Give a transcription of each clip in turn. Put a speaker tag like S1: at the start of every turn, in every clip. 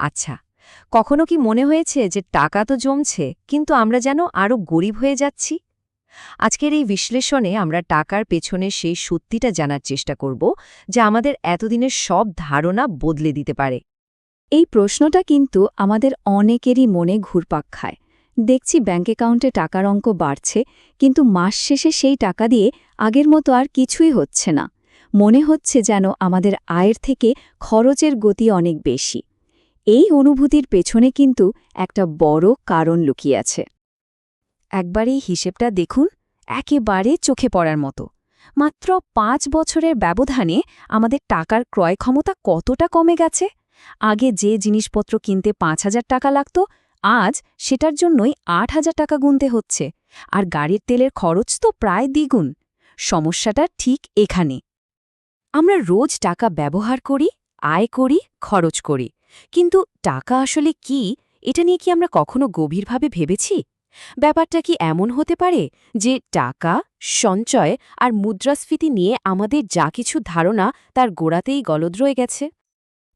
S1: আচ্ছা কখনো কি মনে হয়েছে যে টাকা তো জমছে, কিন্তু আমরা যেন আরও গরিব হয়ে যাচ্ছি? আজকের এই বিশ্লেষণে আমরা টাকার পেছনে সেই সত্যিটা জানার চেষ্টা করব, যা আমাদের এতদিনের সব ধারণা বদলে দিতে পারে।
S2: এই প্রশ্নটা কিন্তু আমাদের অনেকেরই মনে ঘুরপাক খায়। দেখছি ব্যাঙ্ক অ্যাকাউন্টে টাকার অঙ্ক বাড়ছে, কিন্তু মাস শেষে সেই টাকা দিয়ে আগের মতো আর কিছুই হচ্ছে না। মনে হচ্ছে যেন আমাদের আয়ের থেকে খরচের গতি অনেক বেশি। এই অনুভূতির পেছনে কিন্তু একটা বড় কারণ লুকিয়ে আছে।
S1: একবার এই হিসেবটা দেখুন, একেবারে চোখে পড়ার মতো। মাত্র পাঁচ বছরের ব্যবধানে আমাদের টাকার ক্রয় ক্ষমতা কতটা কমে গেছে? আগে যে জিনিসপত্র কিনতে পাঁচ হাজার টাকা লাগত, আজ সেটার জন্যই আট হাজার টাকা গুনতে হচ্ছে। আর গাড়ির তেলের খরচ তো প্রায় দ্বিগুণ। সমস্যাটা ঠিক এখানে। আমরা রোজ টাকা ব্যবহার করি, আয় করি, খরচ করি। কিন্তু টাকা আসলে কি? এটা নিয়ে কি আমরা কখনো গভীরভাবে ভেবেছি? ব্যাপারটা কি এমন হতে পারে যে টাকা, সঞ্চয় আর মুদ্রাস্ফীতি নিয়ে আমাদের যা কিছু ধারণা তার গোড়াতেই গলদ রয়ে গেছে?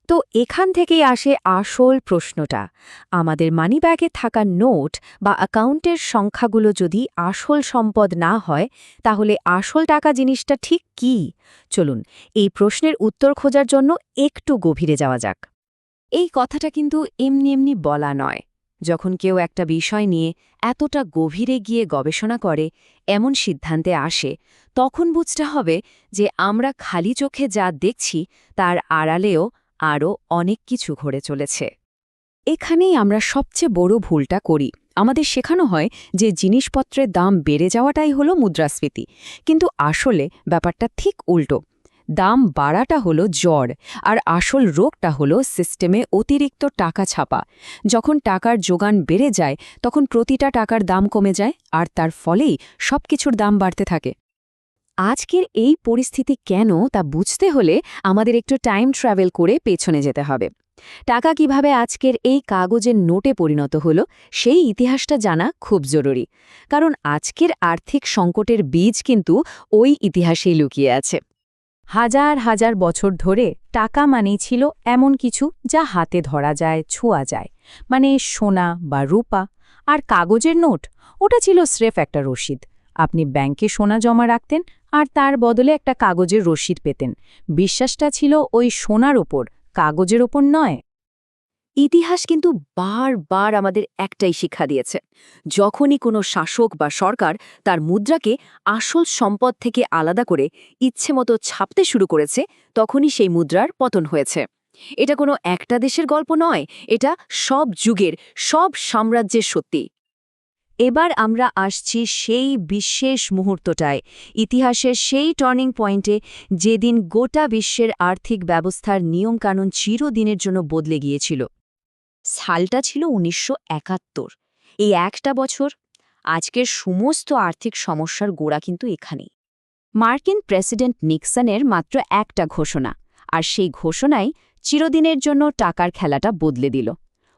S1: তো এখান থেকেই আসে আসল প্রশ্নটা। আমাদের মানিব্যাগে থাকা নোট বা অ্যাকাউন্টের সংখ্যাগুলো যদি আসল সম্পদ না হয়, তাহলে আসল টাকা জিনিসটা ঠিক কি? চলুন, এই প্রশ্নের উত্তর খোঁজার জন্য একটু গভীরে যাওয়া যাক। এই কথাটা কিন্তু এমনি এমনি বলা নয়। যখন কেউ একটা বিষয় নিয়ে এতটা গভীরে গিয়ে গবেষণা করে, এমন সিদ্ধান্তে আসে, তখন বুঝতে হবে যে আমরা খালি চোখে যা দেখছি, তার আড়ালেও আরও অনেক কিছু ঘরে চলেছে। এখানেই আমরা সবচেয়ে বড় ভুলটা করি। আমাদের শেখানো হয় যে জিনিসপত্রের দাম বেড়ে যাওয়াটাই হলো মুদ্রাস্ফীতি। কিন্তু আসলে ব্যাপারটা ঠিক উল্টো। দাম বাড়াটা হলো জ্বর, আর আসল রোগটা হলো সিস্টেমে অতিরিক্ত টাকা ছাপা। যখন টাকার যোগান বেড়ে যায়, তখন প্রতিটা টাকার দাম কমে যায়, আর তার ফলেই সবকিছুর দাম বাড়তে থাকে। আজকের এই পরিস্থিতি কেন তা বুঝতে হলে আমাদের একটু টাইম ট্রাভেল করে পেছনে যেতে হবে। টাকা কীভাবে আজকের এই কাগজের নোটে পরিণত হল, সেই ইতিহাসটা জানা খুব জরুরি। কারণ আজকের আর্থিক সংকটের বীজ কিন্তু ওই ইতিহাসেই লুকিয়ে আছে। হাজার হাজার বছর ধরে টাকা মানেই ছিল এমন কিছু যা হাতে ধরা যায়, ছোঁয়া যায়। মানে সোনা বা রূপা। আর কাগজের নোট, ওটা ছিল স্রেফ একটা রসিদ। আপনি ব্যাংকে সোনা জমা রাখতেন আর তার বদলে একটা কাগজের রসিদ পেতেন। বিশ্বাসটা ছিল ওই সোনার ওপর, কাগজের ওপর নয়। ইতিহাস কিন্তু বারবার আমাদের একটাই শিক্ষা দিয়েছে। যখনই কোনো শাসক বা সরকার তার মুদ্রাকে আসল সম্পদ থেকে আলাদা করে ইচ্ছেমতো ছাপতে শুরু করেছে, তখনই সেই মুদ্রার পতন হয়েছে। এটা কোনো একটা দেশের গল্প নয়, এটা সব যুগের, সব সাম্রাজ্যের সত্যি। এবার আমরা আসছি সেই বিশেষ মুহূর্তটায়, ইতিহাসের সেই টার্নিং পয়েন্টে যেদিন গোটা বিশ্বের আর্থিক ব্যবস্থার নিয়মকানুন চিরদিনের জন্য বদলে গিয়েছিল। সালটা ছিল উনিশশো একাত্তর। এই একটা বছর আজকের সমস্ত আর্থিক সমস্যার গোড়া কিন্তু এখানেই। মার্কিন প্রেসিডেন্ট নিক্সনের মাত্র একটা ঘোষণা, আর সেই ঘোষণাই চিরদিনের জন্য টাকার খেলাটা বদলে দিল।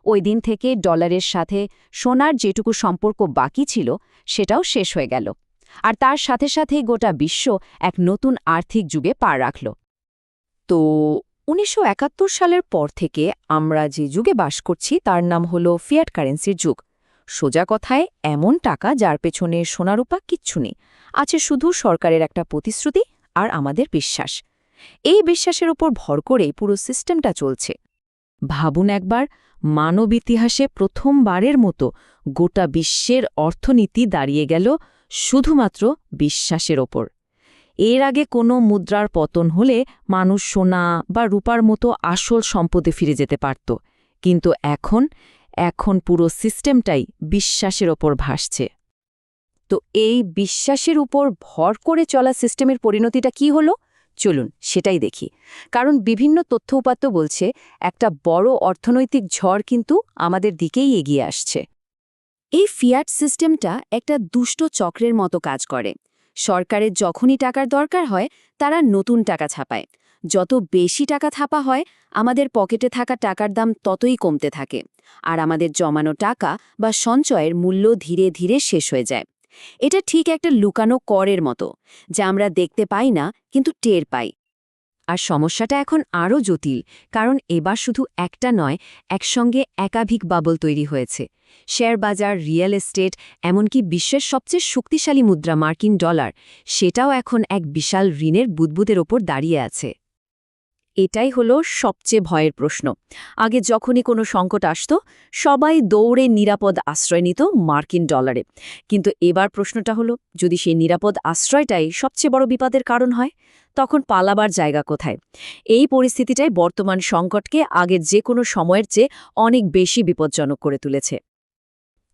S1: ওই দিন থেকে ডলারের সাথে সোনার যেটুকু সম্পর্ক বাকি ছিল, সেটাও শেষ হয়ে গেল। আর তার সাথে সাথে গোটা বিশ্ব এক নতুন আর্থিক যুগে পার রাখল। তো উনিশশো একাত্তর সালের পর থেকে আমরা যে যুগে বাস করছি, তার নাম হল ফিয়াট কারেন্সির যুগ। সোজা কথায়, এমন টাকা যার পেছনে সোনারূপা কিচ্ছু নেই। আছে শুধু সরকারের একটা প্রতিশ্রুতি আর আমাদের বিশ্বাস। এই বিশ্বাসের উপর ভর করেই পুরো সিস্টেমটা চলছে। ভাবুন একবার, মানব ইতিহাসে প্রথমবারের মতো গোটা বিশ্বের অর্থনীতি দাঁড়িয়ে গেল শুধুমাত্র বিশ্বাসের ওপর। এর আগে কোনো মুদ্রার পতন হলে মানুষ সোনা বা রূপার মতো আসল সম্পদে ফিরে যেতে পারত। কিন্তু এখন এখন পুরো সিস্টেমটাই বিশ্বাসের ওপর ভাসছে। তো এই বিশ্বাসের উপর ভর করে চলা সিস্টেমের পরিণতিটা কি হলো? চলুন সেটাই দেখি। কারণ বিভিন্ন তথ্য উপাত্ত বলছে, একটা বড় অর্থনৈতিক ঝড় কিন্তু আমাদের দিকেই এগিয়ে আসছে। এই ফিয়াট সিস্টেমটা একটা দুষ্ট চক্রের মতো কাজ করে। সরকারের যখনই টাকার দরকার হয়, তারা নতুন টাকা ছাপায়। যত বেশি টাকা থাপা হয়, আমাদের পকেটে থাকা টাকার দাম ততই কমতে থাকে। আর আমাদের জমানো টাকা বা সঞ্চয়ের মূল্য ধীরে ধীরে শেষ হয়ে যায়। এটা ঠিক একটা লুকানো করের মতো, যা আমরা দেখতে পাই না, কিন্তু টের পাই। আর সমস্যাটা এখন আরও জটিল, কারণ এবার শুধু একটা নয়, একসঙ্গে একাধিক বাবল তৈরি হয়েছে। শেয়ার বাজার, রিয়েল এস্টেট, এমনকি বিশ্বের সবচেয়ে শক্তিশালী মুদ্রা মার্কিন ডলার, সেটাও এখন এক বিশাল ঋণের বুদবুদের ওপর দাঁড়িয়ে আছে। এটাই হলো সবচেয়ে ভয়ের প্রশ্ন। আগে যখনই কোনো সংকট আসত, সবাই দৌড়ে নিরাপদ আশ্রয় নিত মার্কিন ডলারে। কিন্তু এবার প্রশ্নটা হলো, যদি সেই নিরাপদ আশ্রয়টাই সবচেয়ে বড় বিপদের কারণ হয় তখন পালাবার জায়গা কোথায়? এই পরিস্থিতিটাই বর্তমান সংকটকে আগের যে কোনো সময়ের চেয়ে অনেক বেশি বিপজ্জনক করে তুলেছে।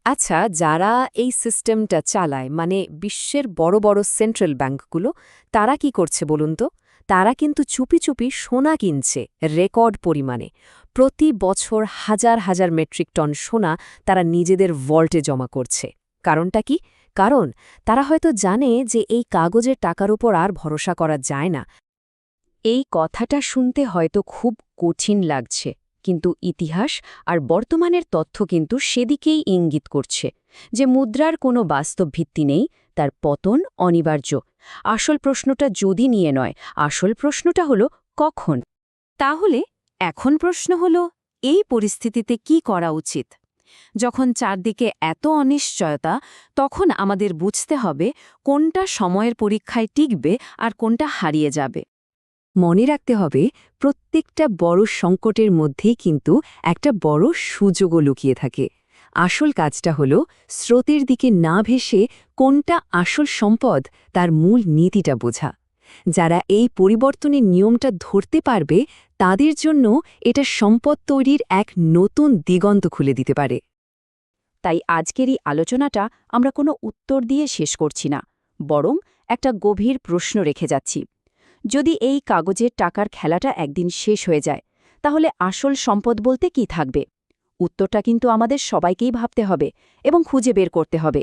S1: আচ্ছা যারা এই সিস্টেমটা চালায় মানে বিশ্বের বড় বড় সেন্ট্রাল ব্যাংকগুলো তারা কি করছে বলুন তো? তারা কিন্তু চুপি চুপি সোনা কিনছে রেকর্ড পরিমাণে। প্রতি বছর হাজার হাজার মেট্রিক টন সোনা তারা নিজেদের ভল্টে জমা করছে। কারণটা কি? কারণ তারা হয়তো জানে যে এই কাগজের টাকার উপর আর ভরসা করা যায় না। এই কথাটা শুনতে হয়তো খুব কঠিন লাগছে, কিন্তু ইতিহাস আর বর্তমানের তথ্য কিন্তু সেদিকেই ইঙ্গিত করছে যে মুদ্রার কোনো বাস্তব ভিত্তি নেই, তার পতন অনিবার্য। আসল প্রশ্নটা যদি নিয়ে নয়, আসল প্রশ্নটা হলো কখন? তাহলে এখন প্রশ্ন হলো, এই পরিস্থিতিতে কি করা উচিত? যখন চারদিকে এত অনিশ্চয়তা, তখন আমাদের বুঝতে হবে কোনটা সময়ের পরীক্ষায় টিকবে আর কোনটা হারিয়ে যাবে। মনে রাখতে হবে প্রত্যেকটা বড় সংকটের মধ্যেই কিন্তু একটা বড় সুযোগও লুকিয়ে থাকে। আসল কাজটা হল স্রোতের দিকে না ভেসে কোনটা আসল সম্পদ তার মূল নীতিটা বোঝা। যারা এই পরিবর্তনের নিয়মটা ধরতে পারবে, তাদের জন্য এটা সম্পদ তৈরির এক নতুন দিগন্ত খুলে দিতে পারে। তাই আজকের এই আলোচনাটা আমরা কোনো উত্তর দিয়ে শেষ করছি না, বরং একটা গভীর প্রশ্ন রেখে যাচ্ছি। যদি এই কাগজের টাকার খেলাটা একদিন শেষ হয়ে যায়, তাহলে আসল সম্পদ বলতে কি থাকবে? উত্তরটা কিন্তু আমাদের সবাইকেই ভাবতে হবে এবং খুঁজে বের করতে হবে।